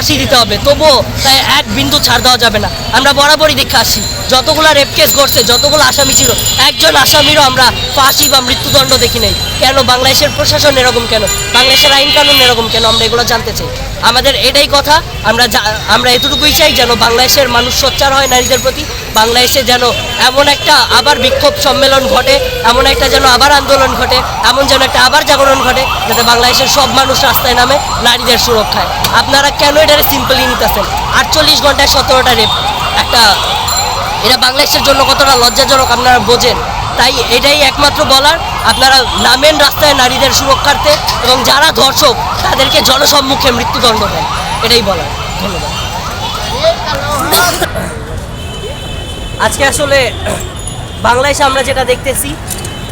ফাঁসি দিতে হবে। তবুও তাই এক বিন্দু ছাড় দেওয়া যাবে না। আমরা বরাবরই দেখে আসি, যতগুলো রেপ কেস ঘটছে, যতগুলো আসামি ছিল, একজন আসামিরও আমরা ফাঁসি বা মৃত্যুদণ্ড দেখি নাই। কেন? বাংলাদেশের প্রশাসন এরকম কেন? বাংলাদেশের আইন কানুন এরকম কেন? আমরা এগুলো জানতে চাই। আমাদের এটাই কথা, আমরা আমরা এতটুকুই চাই যেন বাংলাদেশের মানুষ সোচ্চার হয় নারীদের প্রতি, বাংলাদেশে যেন এমন একটা আবার বিক্ষোভ সম্মেলন ঘটে, এমন একটা যেন আবার আন্দোলন ঘটে, এমন যেন একটা আবার জাগরণ ঘটে, যাতে বাংলাদেশের সব মানুষ রাস্তায় নামে নারীদের সুরক্ষায়। আপনারা কেন এটারে সিম্পলি নিতেছেন আটচল্লিশ ঘন্টায় সতেরোটা রেপ একটা, এটা বাংলাদেশের জন্য কতটা লজ্জাজনক আপনারা বোঝেন। তাই এটাই একমাত্র বলার, আপনারা নামেন রাস্তায় নারীদের সুরক্ষার্থে এবং যারা ধর্ষক, তাদেরকে জনসম্মুখে মৃত্যুদণ্ড দেন। এটাই বলার। ধন্যবাদ। আজকে আসলে বাংলাদেশে আমরা যেটা দেখতেছি,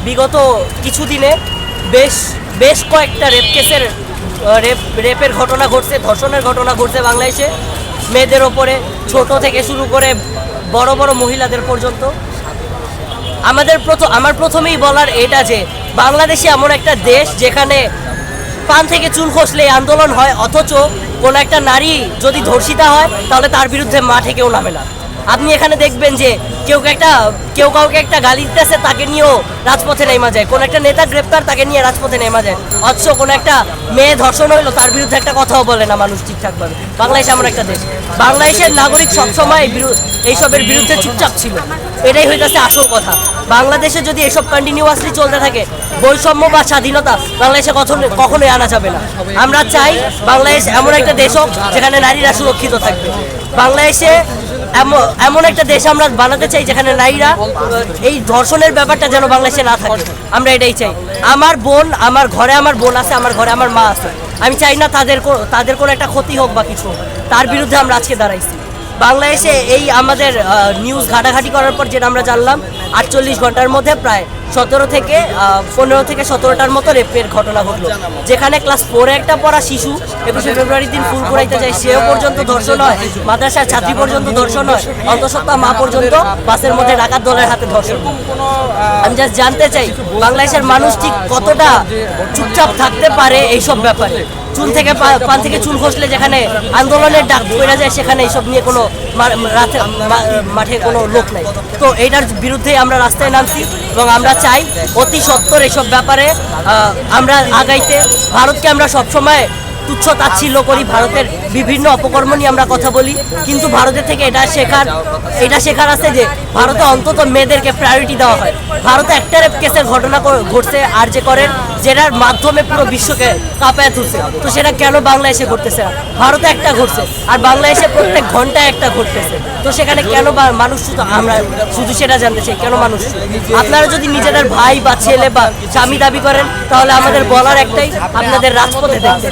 বিগত কিছু দিনে বেশ বেশ কয়েকটা রেপ কেসের রেপ, রেপের ঘটনা ঘটছে, ধর্ষণের ঘটনা ঘটছে বাংলাদেশে, মেয়েদের ওপরে, ছোট থেকে শুরু করে বড় বড় মহিলাদের পর্যন্ত। আমাদের প্রথম আমার প্রথমেই বলার এটা যে, বাংলাদেশে এমন একটা দেশ যেখানে পান থেকে চুল খসলে আন্দোলন হয়, অথচ কোন একটা নারী যদি ধর্ষিতা হয়, তাহলে তার বিরুদ্ধে মাঠে কেউ নামে না। আপনি এখানে দেখবেন যে কেউ একটা, কেউ কাউকে একটা গালি দিতেছে, তাকে নিয়েও রাজপথে নেমা যায়। কোন একটা নেতা গ্রেপ্তার, তাকে নিয়ে রাজপথে নেমা যায়। অথচ কোন একটা মেয়ে ধর্ষণ হইল, তার বিরুদ্ধে একটা কথাও বলে না মানুষ ঠিকঠাকভাবে। বাংলাদেশ এমন একটা দেশ। বাংলাদেশের নাগরিক সবসময় বিরু- এইসবের বিরুদ্ধে চুপচাপ ছিল। এটাই হইতেছে আসল কথা। বাংলাদেশে যদি এসব কন্টিনিউয়াসলি চলতে থাকে, বৈষম্য বা স্বাধীনতা বাংলাদেশে কখনো কখনোই আনা যাবে না। আমরা চাই বাংলাদেশ এমন একটা দেশ হোক, যেখানে নারীরা সুরক্ষিত থাকবে। বাংলাদেশে এমন- একটা দেশ আমরা বানাতে চাই যেখানে নারীরা এই ধর্ষণের ব্যাপারটা যেন বাংলাদেশে না থাকে। আমরা এটাই চাই। আমার বোন, আমার ঘরে আমার বোন আছে, আমার ঘরে আমার মা আছে। আমি চাই না তাদের তাদের কোনো একটা ক্ষতি হোক বা কিছু তার বিরুদ্ধে আমরা আজকে দাঁড়াইছি। বাংলাদেশে এই আমাদের নিউজ ঘাটাঘাটি করার পর যেটা আমরা জানলাম, আটচল্লিশ ঘণ্টার মধ্যে প্রায় সতেরো থেকে পনেরো থেকে সতেরোটার মতো রেপের ঘটনা ঘটলো। যেখানে ক্লাস ফোরে একটা পড়া শিশু, একুশে ফেব্রুয়ারির দিন ফুল করাইতে যায় সেও পর্যন্ত ধর্ষণ হয়, মাদ্রাসার ছাত্রী পর্যন্ত ধর্ষণ হয়, অন্তঃসত্ত্বা মা পর্যন্ত বাসের মধ্যে ডাকাত দলের হাতে ধর্ষণ আমি জাস্ট জানতে চাই, বাংলাদেশের মানুষ ঠিক কতটা চুপচাপ থাকতে পারে এইসব ব্যাপারে? চুল থেকে পান থেকে চুল খসলে যেখানে আন্দোলনের ডাক পড়ে যায়, সেখানে এইসব নিয়ে কোনো রাতে মাঠে কোনো লোক নাই। তো এইটার বিরুদ্ধে আমরা রাস্তায় নামছি এবং আমরা চাই অতি সত্তর এইসব ব্যাপারে আমরা আগাইতে। ভারতকে আমরা সবসময় তুচ্ছ তাচ্ছিল্য করি ভারতের বিভিন্ন অপকর্ম নিয়ে আমরা কথা বলি, কিন্তু ভারতের থেকে এটা শেখার এটা শেখার আছে যে ভারতে অন্তত মেয়েদেরকে প্রায়োরিটি দেওয়া হয়। ভারতে একটা কেসের ঘটনা ঘটছে আর যে করেন যেটার মাধ্যমে পুরো বিশ্বকে কাঁপায় তুলছে। তো সেটা কেন বাংলাদেশে ঘটতেছে? না ভারতে একটা ঘটছে, আর বাংলাদেশে প্রত্যেক ঘন্টায় একটা ঘটতেছে। তো সেখানে কেন মানুষ শুধু আমরা, শুধু সেটা জানতে চাই, কেন মানুষ? আপনারা যদি নিজেদের ভাই বা ছেলে বা স্বামী দাবি করেন, তাহলে আমাদের বলার একটাই, আপনাদের রাজপথে দেখতে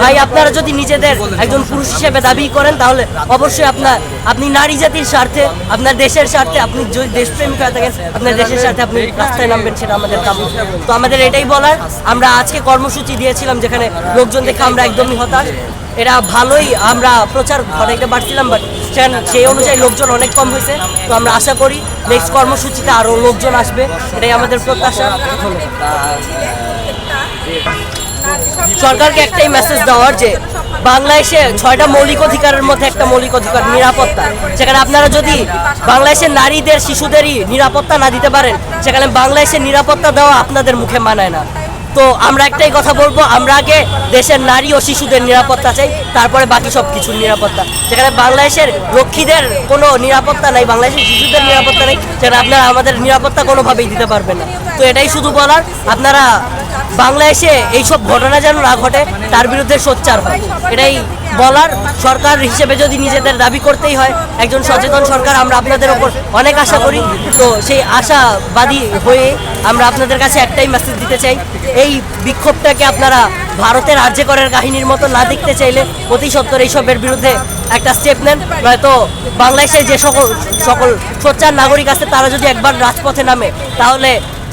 ভাই, আপনারা যদি নিজেদের একজন পুরুষ হিসেবে দাবি করেন, তাহলে অবশ্যই আপনার, আপনি নারী জাতির স্বার্থে, আপনার দেশের স্বার্থে আপনি যদি দেশপ্রেমিক হয়ে থাকেন, আপনার দেশের স্বার্থে আপনি রাস্তায় নামবেন, সেটা আমাদের কাম তো আমাদের এটাই বলার, আমরা আজকে কর্মসূচি দিয়েছিলাম যেখানে লোকজন দেখে আমরা একদমই হতাশ। এরা ভালোই আমরা প্রচার ঘটাইতে পারছিলাম বাট সেই অনুযায়ী লোকজন অনেক কম হয়েছে। তো আমরা আশা করি নেক্সট কর্মসূচিতে আরও লোকজন আসবে, এটাই আমাদের প্রত্যাশা। সরকারকে একটাই মেসেজ দেওয়ার যে বাংলাদেশে ছয়টা মৌলিক অধিকারের মধ্যে একটা মৌলিক অধিকার, নিরাপত্তা। সেখানে আপনারা যদি বাংলাদেশের নারীদের, শিশুদেরই নিরাপত্তা না দিতে পারেন, সেখানে বাংলাদেশের নিরাপত্তা দেওয়া আপনাদের মুখে মানায় না। তো আমরা একটাই কথা বলব, আমরা আগে দেশের নারী ও শিশুদের নিরাপত্তা চাই, তারপরে বাকি সব কিছুর নিরাপত্তা। যেখানে বাংলাদেশের রক্ষীদের কোনো নিরাপত্তা নাই, বাংলাদেশের শিশুদের নিরাপত্তা নেই, সেখানে আপনারা আমাদের নিরাপত্তা কোনোভাবেই দিতে পারবেন না। তো এটাই শুধু বলার, আপনারা বাংলাদেশে এইসব ঘটনা যেন না ঘটে, তার বিরুদ্ধে সোচ্চার হয় এটাই বলার সরকার হিসেবে যদি নিজেদের দাবি করতেই হয়, একজন সচেতন সরকার, আমরা আপনাদের ওপর অনেক আশা করি। তো সেই আশাবাদী হয়ে আমরা আপনাদের কাছে একটাই মেসেজ দিতে চাই, এই বিক্ষোভটাকে আপনারা ভারতের আর্যকরের কাহিনীর মতো না দেখতে চাইলে অতি সত্তর এইসবের বিরুদ্ধে একটা স্টেপ নেন। নয়তো বাংলাদেশে যে সকল সকল সোচ্চার নাগরিক আছে, তারা যদি একবার রাজপথে নামে, তাহলে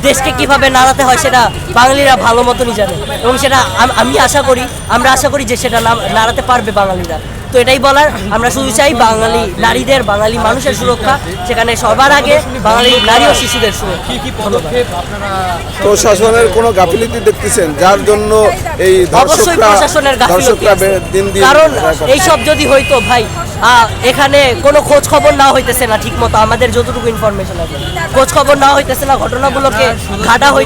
দেশকে কীভাবে নাড়াতে হয় সেটা বাঙালিরা ভালো মতনই জানে। এবং সেটা আমি আশা করি, আমরা আশা করি যে সেটা নাড়াতে পারবে বাঙালিরা। তো এটাই বলার। আমরা শুধু চাই বাঙালি নারীদের বাঙালি মানুষের সুরক্ষা সেখানে সবার আগে বাঙালি নারী ও শিশুদের সুরক্ষা। কি কি পদক্ষেপ আপনারা প্রশাসনের কোনো গাফিলতি দেখতেছেন? যার জন্য এই অবশ্যই প্রশাসনের গাফিলতি কারণ এইসব যদি হইতো ভাই আহ, এখানে কোনো খোঁজ খবর না হইতেছে না ঠিক মতো আমাদের যতটুকু ইনফরমেশন আছে। খোঁজ খবর না হইতেছে না ঘটনাগুলোকে ঘাটা হই